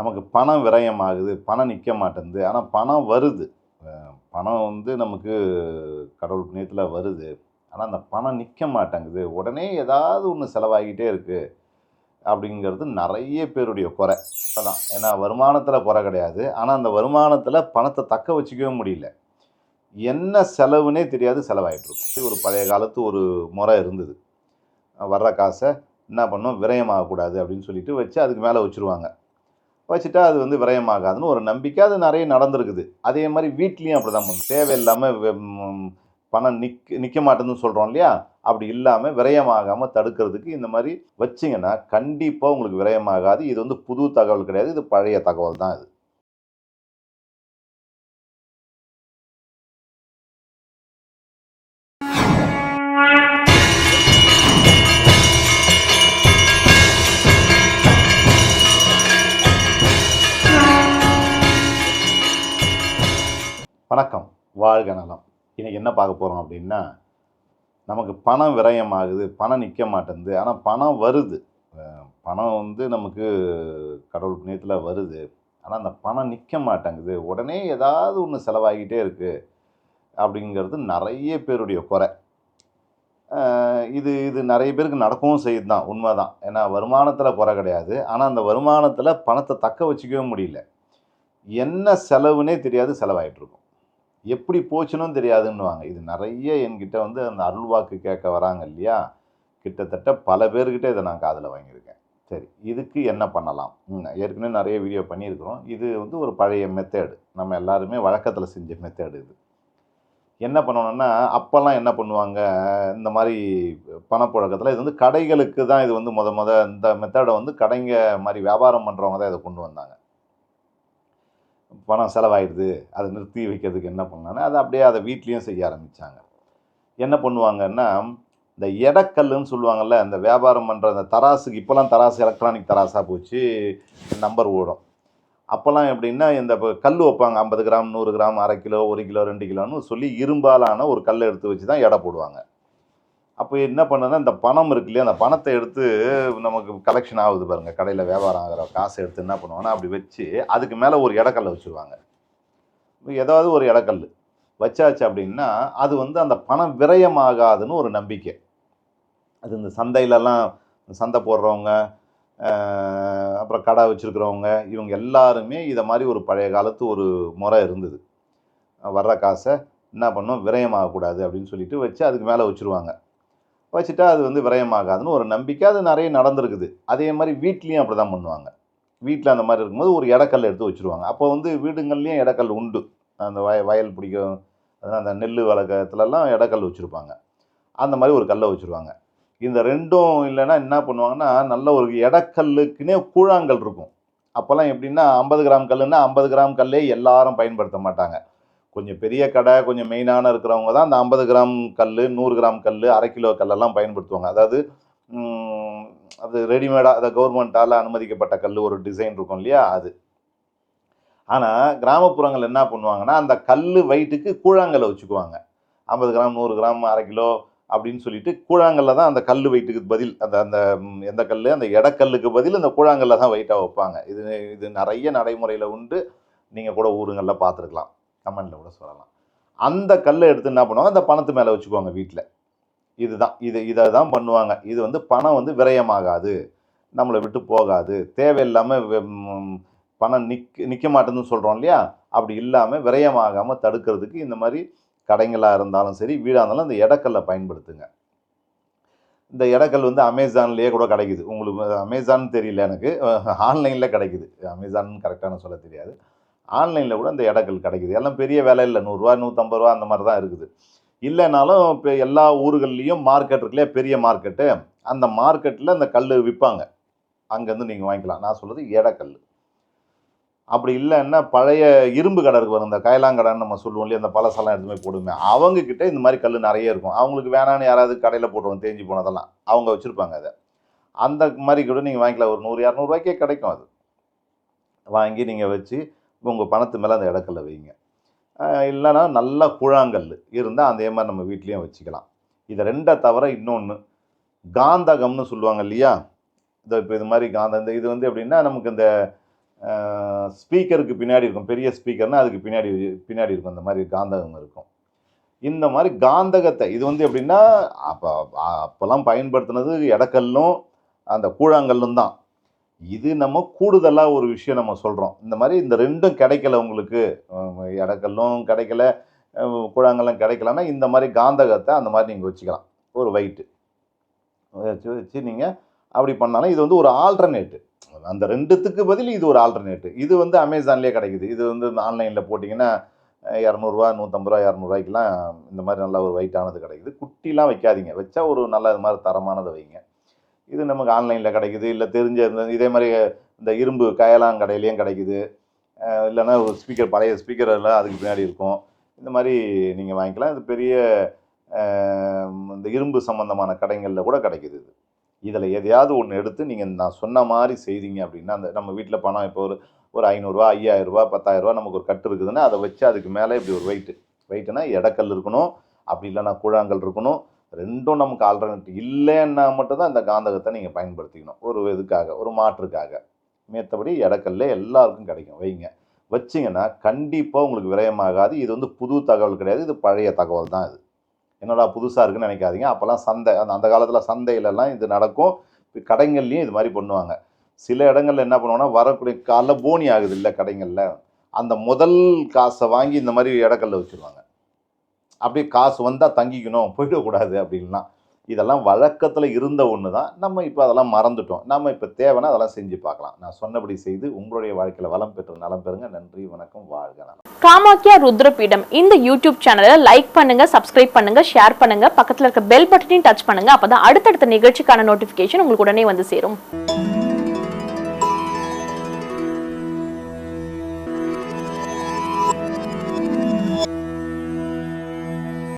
நமக்கு பணம் விரயமாகுது பணம் நிற்க மாட்டேங்குது. ஆனால் பணம் வருது. பணம் வந்து நமக்கு கடவுள் புண்ணியத்தில் வருது. ஆனால் அந்த பணம் நிற்க மாட்டேங்குது. உடனே ஏதாவது ஒன்று செலவாகிட்டே இருக்குது அப்படிங்கிறது நிறைய பேருடைய குறை. அதான். ஏன்னா வருமானத்தில் குறை கிடையாது. ஆனால் அந்த வருமானத்தில் பணத்தை தக்க வச்சுக்கவே முடியல. என்ன செலவுனே தெரியாது செலவாகிட்டுருக்கும் ஒரு பழைய காலத்து ஒரு முறை இருந்தது. வர்ற காசை என்ன பண்ணோம்? விரயமாகக்கூடாது அப்படின்னு சொல்லிட்டு வச்சு அதுக்கு மேலே வச்சுருவாங்க. வச்சுட்டா அது வந்து விரயமாகாதுன்னு ஒரு நம்பிக்கை அது நிறைய நடந்திருக்குது. அதே மாதிரி வீட்லேயும் அப்படி தான் பண்ணும் தேவையில்லாமல் பணம் நிக் நிற்க மாட்டேன்னு சொல்கிறோம் இல்லையா? அப்படி இல்லாமல் விரயமாகாமல் தடுக்கிறதுக்கு இந்த மாதிரி வச்சிங்கன்னா கண்டிப்பாக உங்களுக்கு விரயமாகாது. இது வந்து புது தகவல் கிடையாது. இது பழைய தகவல் தான் இது. வணக்கம். வாழ்க நலம். இன்றைக்கி என்ன பார்க்க போகிறோம் அப்படின்னா நமக்கு பணம் விரயமாகுது பணம் நிற்க மாட்டேங்குது. ஆனால் பணம் வருது. பணம் வந்து நமக்கு கடவுள் புண்ணியத்தில் வருது. ஆனால் அந்த பணம் நிற்க மாட்டேங்குது. உடனே ஏதாவது ஒன்று செலவாகிட்டே இருக்குது அப்படிங்கிறது நிறைய பேருடைய குறை. இது இது நிறைய பேருக்கு நடக்கவும் செய்யுது தான் உண்மை தான் ஏன்னா வருமானத்தில் குறை கிடையாது. ஆனால் அந்த வருமானத்தில் பணத்தை தக்க வச்சுக்கவே முடியல. என்ன செலவுனே தெரியாது செலவாயிட்டு இருக்கும். எப்படி போச்சுன்னு தெரியாதுன்னுவாங்க. இது நிறைய என்கிட்ட வந்து அந்த அருள்வாக்கு கேட்க வராங்க இல்லையா? கிட்டத்தட்ட பல பேர்கிட்ட இதை நான் காதில் வாங்கியிருக்கேன். சரி இதுக்கு என்ன பண்ணலாம்? ஏற்கனவே நிறைய வீடியோ பண்ணியிருக்கிறோம். இது வந்து ஒரு பழைய மெத்தேடு நம்ம எல்லாருமே வழக்கத்தில் செஞ்ச மெத்தேடு இது. என்ன பண்ணணும்னா அப்போல்லாம் என்ன பண்ணுவாங்க? இந்த மாதிரி பணப்புழக்கத்தில் இது வந்து கடைகளுக்கு தான் இது வந்து முத முத இந்த மெத்தடை வந்து கடைங்க மாதிரி வியாபாரம் பண்ணுறவங்க தான் இதை கொண்டு வந்தாங்க. பணம் செலவாயிடுது அதை நிறுத்தி வைக்கிறதுக்கு என்ன பண்ணாங்கன்னா அதை அப்படியே அதை வீட்லேயும் செய்ய ஆரம்பித்தாங்க என்ன பண்ணுவாங்கன்னா இந்த எடக்கல்லுன்னு சொல்லுவாங்கள்ல இந்த வியாபாரம் பண்ணுற அந்த தராசுக்கு இப்போல்லாம் தராசு எலக்ட்ரானிக் தராசாக போச்சு நம்பர் ஓடும். அப்போல்லாம் எப்படின்னா இந்த இப்போ கல் வைப்பாங்க ஐம்பது கிராம் நூறு கிராம் அரை கிலோ ஒரு கிலோ ரெண்டு கிலோன்னு சொல்லி இரும்பாலான ஒரு கல்லை எடுத்து வச்சு தான் எடை போடுவாங்க. அப்போ என்ன பண்ணுன்னா இந்த பணம் இருக்கு இல்லையா அந்த பணத்தை எடுத்து நமக்கு கலெக்ஷன் ஆகுது பாருங்கள் கடையில் வியாபாரம் ஆகிற காசை எடுத்து என்ன பண்ணுவாங்கன்னா அப்படி வச்சு அதுக்கு மேலே ஒரு இடக்கல்ல வச்சுருவாங்க. ஏதாவது ஒரு இடக்கல் வச்சாச்சு அப்படின்னா அது வந்து அந்த பணம் விரயமாகாதுன்னு ஒரு நம்பிக்கை. அது இந்த சந்தையிலலாம் சந்தை போடுறவங்க அப்புறம் கடை வச்சுருக்கிறவங்க இவங்க எல்லாருமே இதை மாதிரி ஒரு பழைய காலத்து ஒரு முறை இருந்தது. வர்ற காசை என்ன பண்ணோம் விரயமாகக்கூடாது அப்படின்னு சொல்லிட்டு வச்சு அதுக்கு மேலே வச்சுருவாங்க. வச்சுட்டா அது வந்து விரயமாகாதுன்னு ஒரு நம்பிக்கை. அது நிறைய நடந்திருக்குது. அதே மாதிரி வீட்லேயும் அப்படி தான் பண்ணுவாங்க. வீட்டில் அந்த மாதிரி இருக்கும்போது ஒரு இடக்கல் எடுத்து வச்சுருவாங்க. அப்போ வந்து வீடுங்கள்லேயும் இடக்கல் உண்டு. அந்த வய வயல் பிடிக்கும். அதான் அந்த நெல் வளர்க்கத்துலலாம் இடக்கல் வச்சுருப்பாங்க. அந்த மாதிரி ஒரு கல்லை வச்சுருவாங்க. இந்த ரெண்டும் இல்லைன்னா என்ன பண்ணுவாங்கன்னா நல்ல ஒரு இடக்கல்லுக்குன்னே கூழாங்கல் இருக்கும். அப்போல்லாம் எப்படின்னா ஐம்பது கிராம் கல்லுன்னா ஐம்பது கிராம் கல்லே எல்லாரும் பயன்படுத்த மாட்டாங்க. கொஞ்சம் பெரிய கடை கொஞ்சம் மெயினான இருக்கிறவங்க தான் அந்த ஐம்பது கிராம் கல் நூறு கிராம் கல் அரை கிலோ கல்லெல்லாம் பயன்படுத்துவாங்க. அதாவது அது ரெடிமேடாக அதை கவர்மெண்ட்டால் அனுமதிக்கப்பட்ட கல் ஒரு டிசைன் இருக்கும் இல்லையா? அது. ஆனால் கிராமப்புறங்கள் என்ன பண்ணுவாங்கன்னா அந்த கல் வெயிட்டுக்கு கூழாங்கல்லை வச்சுக்குவாங்க. ஐம்பது கிராம் நூறு கிராம் அரை கிலோ அப்படின்னு சொல்லிட்டு கூழாங்கல்ல தான் அந்த கல் வெயிட்டுக்கு பதில் அந்த அந்த எந்த கல் அந்த இடக்கல்லுக்கு பதில் அந்த கூழாங்கல்ல தான் வெயிட்டாக வைப்பாங்க. இது இது நிறைய நடைமுறையில் உண்டு. நீங்கள் கூட ஊருங்களில் பார்த்துருக்கலாம். கமெண்டில் கூட சொல்லலாம். அந்த கல்லை எடுத்து என்ன பண்ணுவாங்க? அந்த பணத்து மேலே வச்சுக்குவாங்க வீட்டில் இதுதான். இது இதை தான் பண்ணுவாங்க. இது வந்து பணம் வந்து விரயமாகாது. நம்மளை விட்டு போகாது. தேவையில்லாமல் பணம் நிக் நிற்க மாட்டேன்னு சொல்கிறோம் இல்லையா? அப்படி இல்லாமல் விரயமாகாமல் தடுக்கிறதுக்கு இந்த மாதிரி கடைங்களாக இருந்தாலும் சரி வீடாக இருந்தாலும் இந்த இடக்கல்லை பயன்படுத்துங்க. இந்த இடக்கல் வந்து அமேசான்லேயே கூட கிடைக்குது. உங்களுக்கு அமேசான் தெரியல எனக்கு. ஆன்லைனில் கிடைக்குது. அமேசான் கரெக்டான சொல்ல தெரியாது. ஆன்லைனில் கூட அந்த இடக்கல் கிடைக்குது. எல்லாம் பெரிய விலை இல்லை. நூறுரூவா நூற்றம்பது ரூபா அந்த மாதிரி தான் இருக்குது. இல்லைனாலும் இப்போ எல்லா ஊர்கள்லேயும் மார்க்கெட் இருக்கு பெரிய மார்க்கெட்டு அந்த மார்க்கெட்டில் அந்த கல் விற்பாங்க அங்கேருந்து நீங்கள் வாங்கிக்கலாம். நான் சொல்கிறது இடக்கல் அப்படி இல்லைன்னா பழைய இரும்பு கடை இருக்கு இந்த கைலாங்கடைன்னு நம்ம சொல்லுவோம் இல்லையா? அந்த பழசெல்லாம் எடுத்து போய் போடுமே. அவங்கக்கிட்ட இந்த மாதிரி கல் நிறைய இருக்கும். அவங்களுக்கு வேணான்னு யாராவது கடையில் போட்டுருவோம் தேஞ்சு போனதெல்லாம். அவங்க வச்சுருப்பாங்க அதை. அந்த மாதிரி கூட நீங்கள் வாங்கிக்கலாம். ஒரு நூறு இரநூறுவாய்க்கே கிடைக்கும் அது. வாங்கி நீங்கள் வச்சு உங்கள் பணத்து மேலே அந்த இடக்கல்ல வைங்க. இல்லைன்னா நல்லா கூழாங்கல் இருந்தால் அதே மாதிரி நம்ம வீட்லேயும் வச்சுக்கலாம். இதை ரெண்டை தவிர இன்னொன்று காந்தகம்னு சொல்லுவாங்க இல்லையா? இந்த இப்போ இது மாதிரி காந்த இந்த இது வந்து எப்படின்னா நமக்கு இந்த ஸ்பீக்கருக்கு பின்னாடி இருக்கும். பெரிய ஸ்பீக்கர்னால் அதுக்கு பின்னாடி பின்னாடி இருக்கும். இந்த மாதிரி காந்தகம் இருக்கும். இந்த மாதிரி காந்தகத்தை இது வந்து எப்படின்னா அப்போ அப்போல்லாம் பயன்படுத்தினது எடக்கல்லும் அந்த கூழாங்கல்லும் தான். இது நம்ம கூடுதலாக ஒரு விஷயம் நம்ம சொல்கிறோம் இந்த மாதிரி இந்த ரெண்டும் கிடைக்கல உங்களுக்கு. இடக்கல்லும் கிடைக்கல கூழாங்கல்லாம் கிடைக்கலன்னா இந்த மாதிரி காந்தகத்தை அந்த மாதிரி நீங்கள் வச்சுக்கலாம். ஒரு வெயிட்டு வச்சு வச்சு நீங்கள் அப்படி பண்ணாலும் இது வந்து ஒரு ஆல்டர்னேட்டு அந்த ரெண்டுத்துக்கு பதில் இது ஒரு ஆல்டர்னேட்டு இது வந்து அமேசான்லேயே கிடைக்குது. இது வந்து ஆன்லைனில் போட்டிங்கன்னா இரநூறுவா நூற்றம்பது ரூபா இரநூறுவாய்க்கெலாம் இந்த மாதிரி நல்ல ஒரு வெயிட்டானது கிடைக்குது. குட்டிலாம் வைக்காதீங்க. வச்சா ஒரு நல்ல இது மாதிரி தரமானதை வைங்க. இது நமக்கு ஆன்லைனில் கிடைக்குது இல்லை தெரிஞ்ச இந்த- இதே மாதிரி இந்த இரும்பு கயலாங் கடையிலையும் கிடைக்குது. இல்லைன்னா ஒரு ஸ்பீக்கர் பழைய ஸ்பீக்கர் எல்லாம் அதுக்கு பின்னாடி இருக்கும். இந்த மாதிரி நீங்கள் வாங்கிக்கலாம். இது பெரிய இந்த இரும்பு சம்மந்தமான கடைகளில் கூட கிடைக்குது இது. இதில் எதையாவது ஒன்று எடுத்து நீங்கள் நான் சொன்ன மாதிரி செய்தீங்க அப்படின்னா அந்த நம்ம வீட்டில் பணம் இப்போ ஒரு ஒரு ஐநூறுரூவா ஐயாயிரரூபா பத்தாயிரரூபா நமக்கு ஒரு கட்டு இருக்குதுன்னா அதை வச்சு அதுக்கு மேலே இப்படி ஒரு வெயிட்டு வெயிட்டுனா இடக்கல் இருக்கணும். அப்படி இல்லைன்னா கூழாங்கல் இருக்கணும். ரெண்டும் நமக்கு ஆல்டர்னேட்டிவ் இல்லைன்னா மட்டும்தான் இந்த காந்தகத்தை நீங்கள் பயன்படுத்திக்கணும். ஒரு இதுக்காக ஒரு மாற்றுக்காக. மற்றபடி இடக்கல்ல எல்லாருக்கும் கிடைக்கும். வைங்க. வச்சிங்கன்னா கண்டிப்பாக உங்களுக்கு விரயமாகாது. இது வந்து புது தகவல் கிடையாது. இது பழைய தகவல் தான் இது. என்னடா புதுசாக இருக்குன்னு நினைக்காதீங்க. அப்போல்லாம் சந்தை அந்த அந்த காலத்தில் சந்தையிலலாம் இது நடக்கும். கடைங்கள்லேயும் இது மாதிரி பண்ணுவாங்க. சில இடங்களில் என்ன பண்ணுவாங்கன்னா வரக்கூடிய காலைல போனி ஆகுது இல்லை கடைங்களில். அந்த முதல் காசை வாங்கி இந்த மாதிரி இடக்கல்ல வச்சுருவாங்க. அப்படியே காசு வந்தால் தங்கிக்கணும் போயிடக்கூடாது அப்படின்லாம் இதெல்லாம் வழக்கத்தில் இருந்த ஒன்று தான் நம்ம இப்போ அதெல்லாம் மறந்துட்டோம். நம்ம இப்போ தேவைன்னா அதெல்லாம் செஞ்சு பார்க்கலாம். நான் சொன்னபடி செய்து உங்களுடைய வாழ்க்கையில் வளம் பெற்று நலம் பெறுங்க. நன்றி வணக்கம் வாழ்க நலம். காமாக்கியா ருத்ரபீடம். இந்த யூடியூப் சேனலை லைக் பண்ணுங்க சப்ஸ்கிரைப் பண்ணுங்க ஷேர் பண்ணுங்க. பக்கத்தில் இருக்க பெல் பட்டனையும் டச் பண்ணுங்க. அப்பதான் அடுத்தடுத்த நிகழ்ச்சிக்கான நோட்டிஃபிகேஷன் உங்களுக்கு உடனே வந்து சேரும்.